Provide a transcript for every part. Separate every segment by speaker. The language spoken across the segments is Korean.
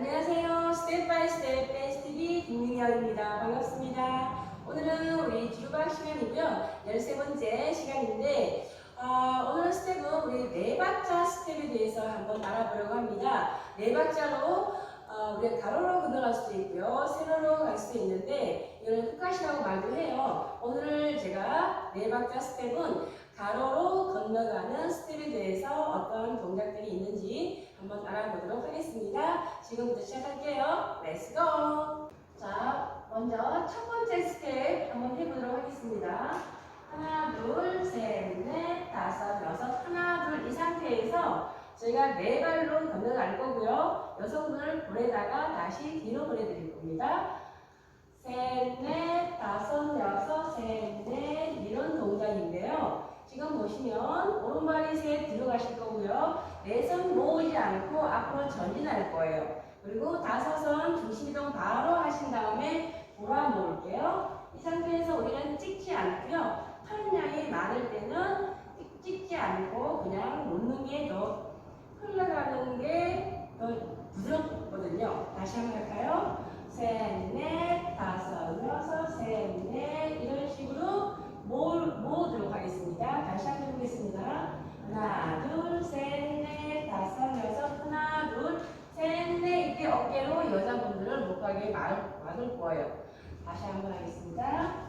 Speaker 1: 안녕하세요. 스텝 바이 스텝 댄스 TV 김민경입니다. 반갑습니다. 오늘은 우리 뒤로박 시간이고요. 13번째 시간인데 어, 오늘 스텝은 우리 네 박자 스텝에 대해서 한번 알아보려고 합니다. 네 박자로 어, 우리가 가로로 건너갈 수도 있고요. 세로로 갈 수도 있는데 이거는 끝까지라고 말도 해요. 오늘 제가 네 박자 스텝은 가로로 건너가는 스텝에 대해서 어떤 동작들이 있는지 한번 알아보도록 하겠습니다. 지금부터 시작할게요. 렛츠 고! 자, 먼저 첫 번째 스텝 한번 해보도록 하겠습니다. 하나, 둘, 셋, 넷, 다섯, 여섯, 하나, 둘 이 상태에서 저희가 네 발로 건너갈 거고요. 여성분을 보내다가 다시 뒤로 보내드릴 겁니다. 셋, 넷, 다섯, 여섯, 셋, 넷 이런 동작인데요. 지금 보시면 오른발이 셋 뒤로 가실 거고요. 내선 모으지 않고 앞으로 전진할 거예요. 그리고 다섯은 중심 이동 바로 하신 다음에 돌아 놓을게요. 이 상태에서 우리는 찍지 않고요. 팔량이 많을 때는 찍- 찍지 않고 그냥 놓는 게 더 흘러가는 게 더 부드럽거든요. 다시 한번 할까요? 셋, 넷, 다섯, 여섯, 셋, 넷 이런 식으로 모을, 모으도록 하겠습니다. 다시 한번 해보겠습니다. 하나, 둘, 셋, 넷, 다섯, 여섯, 하나, 둘, 셋, 넷 이때 어깨로 여자분들을 못 가게 거예요. 다시 한번 하겠습니다.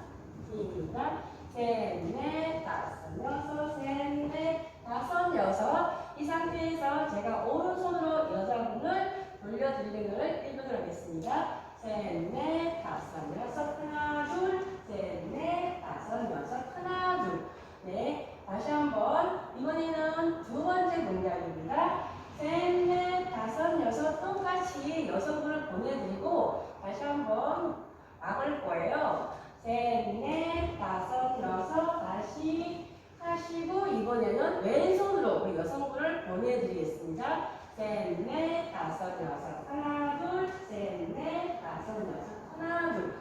Speaker 1: 시작. 셋, 넷, 다섯, 여섯, 셋, 넷, 다섯, 여섯. 이 상태에서 제가 오른손으로 여자분을 돌려드리는 것을 1분을 하겠습니다. 셋, 넷, 다섯, 여섯, 하나, 둘, 셋, 넷, 다섯, 여섯, 하나, 둘. 네, 다시 한번. 이번에는 두 번째 동작입니다. 셋, 넷, 다섯, 여섯 똑같이 여성분을 보내드리고 다시 한번 막을 거예요. 셋, 넷, 다섯, 여섯 다시 하시고 이번에는 왼손으로 우리 여성분을 보내드리겠습니다. 셋, 넷, 다섯, 여섯, 하나, 둘, 셋, 넷, 다섯, 여섯, 하나, 둘.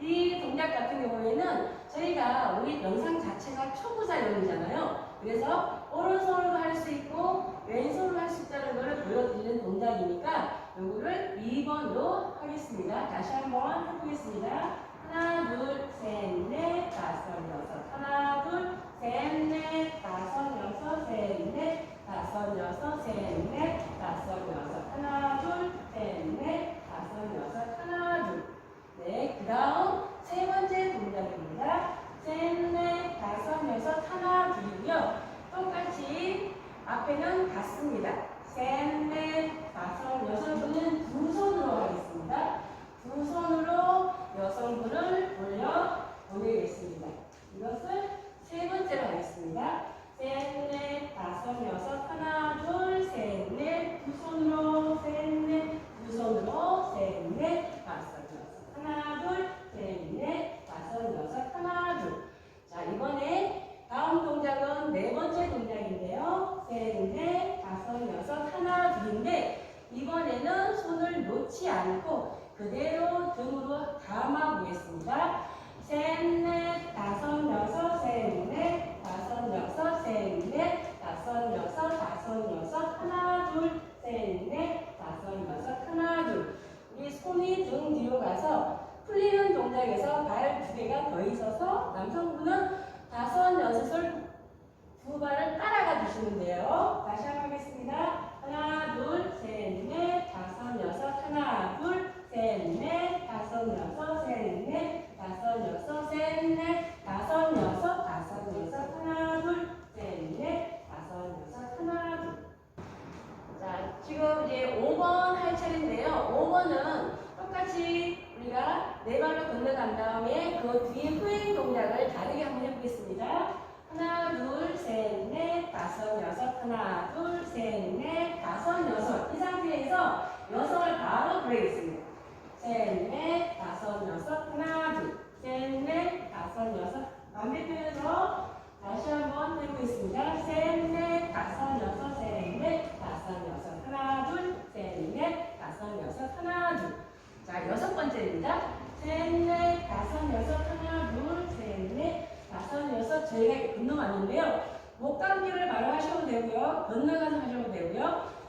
Speaker 1: 이 동작 같은 경우에는 저희가 우리 영상 자체가 초보자용이잖아요. 그래서 오른손으로 할 수 있고 왼손으로 할 수 있다는 것을 보여드리는 동작이니까 요거를 2번으로 하겠습니다. 다시 한번 해보겠습니다. 하나, 둘, 셋, 넷, 다섯, 여섯. 하나, 둘, 셋, 넷, 다섯, 여섯, 셋, 넷, 다섯, 여섯, 셋, 넷, 다섯, 여섯. 하나, 둘, 셋, 넷, 다섯, 여섯. 하나, 둘. 네, 그 다음 세 번째 동작입니다. 셋, 넷, 다섯, 여섯, 하나, 둘이고요. 똑같이 앞에는 같습니다. 셋, 넷, 다섯, 여성분은 두 손으로 하겠습니다. 두 손으로 여성분을 돌려 보내겠습니다. 이것을 세 번째로 하겠습니다. 셋, 넷, 다섯, 여섯, 하나, 둘, 셋, 넷, 두 손으로, 셋, 넷, 두 손으로, 셋, 넷, 다섯, 여섯, 하나, 둘, 셋, 넷, 다섯, 여섯, 하나, 둘. 자, 이번에 다음 동작은 네 번째 동작인데요. 셋, 넷, 다섯, 여섯, 하나, 둘인데 이번에는 손을 놓지 않고 그대로 등으로 감아 보겠습니다. 셋, 넷, 다섯, 여섯, 셋, 넷, 다섯, 여섯, 셋, 넷, 다섯, 여섯, 다섯, 여섯, 하나, 둘, 셋, 넷, 다섯, 여섯, 하나, 둘. 우리 손이 등 뒤로 가서 풀리는 동작에서 발 두 개가 더 있어서 남성분은 다섯, 여섯을 두 발을 따라가 주시면 돼요. 다시 한번 하겠습니다. 하나, 둘, 셋, 넷, 다섯, 여섯, 하나, 둘, 셋, 넷, 다섯, 여섯, 셋, 넷, 다섯, 여섯, 셋, 넷, 다섯, 여섯, 다섯, 여섯, 하나, 둘, 셋, 넷, 다섯, 여섯, 하나, 둘. 자, 지금 이제 5번 할 차례인데요. 5번은 똑같이 우리가 네 발로 건너간 다음에 그 뒤에 후행 동작을 다르게 한번 해보겠습니다. 하나, 둘, 셋, 넷, 다섯, 여섯, 하나, 둘, 셋, 넷, 다섯, 여섯. 이 상태에서 여섯을 바로 보내겠습니다. 셋, 넷, 다섯, 여섯, 하나, 둘, 셋, 넷, 다섯, 여섯. 반대편에서 다시 한번 해보겠습니다. 셋, 넷, 다섯, 여섯, 셋, 넷, 다섯, 여섯, 하나, 둘, 셋, 넷, 다섯, 여섯, 하나, 둘. 자, 여섯 번째입니다. 셋, 넷, 다섯, 여섯, 하나, 둘, 셋, 넷, 다섯, 여섯. 저희가 건너갔는데요. 목 감기를 바로 하셔도 되고요. 건너가서 하셔도 되고요.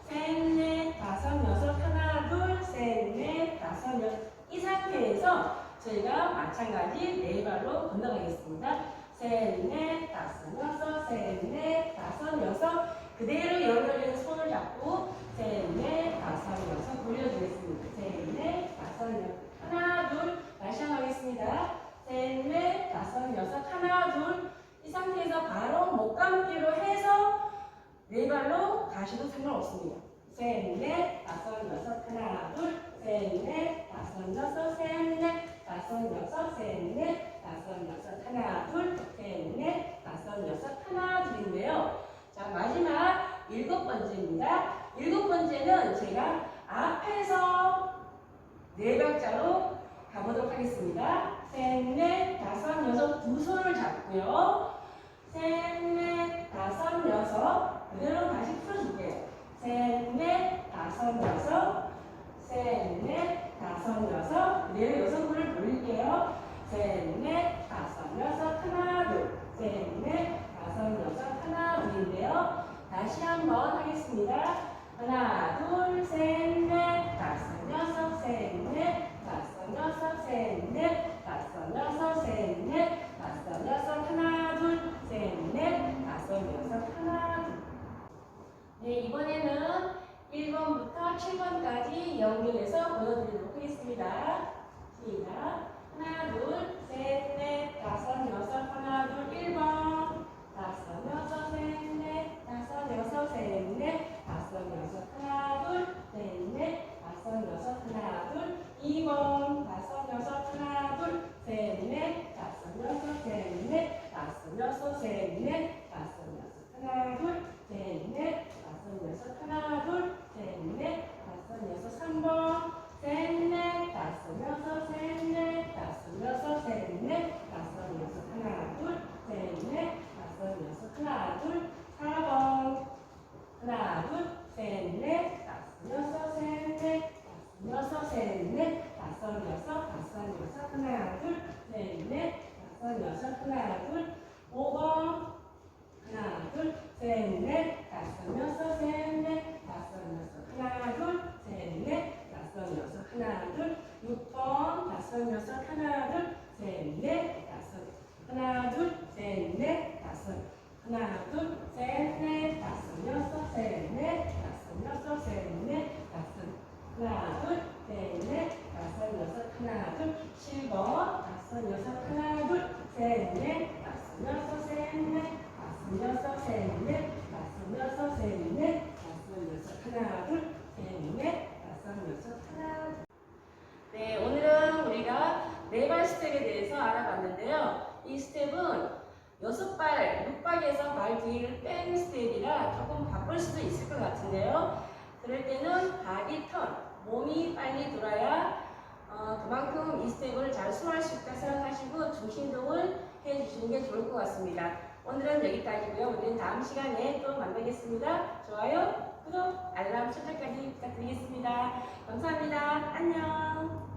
Speaker 1: 저희가 마찬가지 네 발로 건너가겠습니다. 셋, 넷, 다섯, 여섯, 셋, 넷, 다섯, 여섯. 그대로 연결된 손을 잡고 셋, 넷, 다섯, 여섯 돌려주겠습니다. 셋, 넷, 다섯, 여섯. 하나, 둘. 다시 한번 하겠습니다. 셋, 넷, 다섯, 여섯. 하나, 둘. 이 상태에서 바로 목 감기로 해서 네 발로 가셔도 상관없습니다. 셋, 넷, 다섯, 여섯, 하나, 둘, 셋, 넷, 다섯, 여섯, 셋, 넷, 다섯, 여섯, 셋, 넷, 다섯, 여섯, 하나, 둘, 셋, 넷, 다섯, 여섯, 하나, 둘인데요. 자, 마지막 일곱 번째입니다. 일곱 번째는 제가 앞에서 네 박자로 가보도록 하겠습니다. 셋, 넷, 다섯, 여섯 두 손을 잡고요. 셋, 넷, 다섯, 여섯 그대로 다시 풀어줄게요. 셋, 넷, 다섯, 여섯 셋, 넷, 다섯, 여섯 그대로 여섯 손을 돌릴게요. 하나, 둘, 셋, 넷, 다섯, 여섯, 하나, 둘, 7번, 다섯, 여섯, 하나, 둘, 셋, 넷, 다섯, 여섯, 셋, 넷, 다섯, 여섯, 셋, 넷, 다섯, 여섯, 셋, 넷, 다섯, 여섯, 하나, 둘, 셋, 넷, 다섯, 여섯, 하나, 둘. 네, 오늘은 우리가 네 발 스텝에 대해서 알아봤는데요. 이 스텝은 여섯 발, 육박에서 발 뒤를 빼는 스텝이라 조금 바쁠 수도 있을 것 같은데요. 그럴 때는 바디 턴, 몸이 빨리 돌아야 어, 그만큼 이 스텝을 잘 수행할 수 있다 생각하시고 중심동을 해주시는 게 좋을 것 같습니다. 오늘은 여기까지고요. 우리는 다음 시간에 또 만나겠습니다. 좋아요, 구독, 알람 설정까지 부탁드리겠습니다. 감사합니다. 안녕.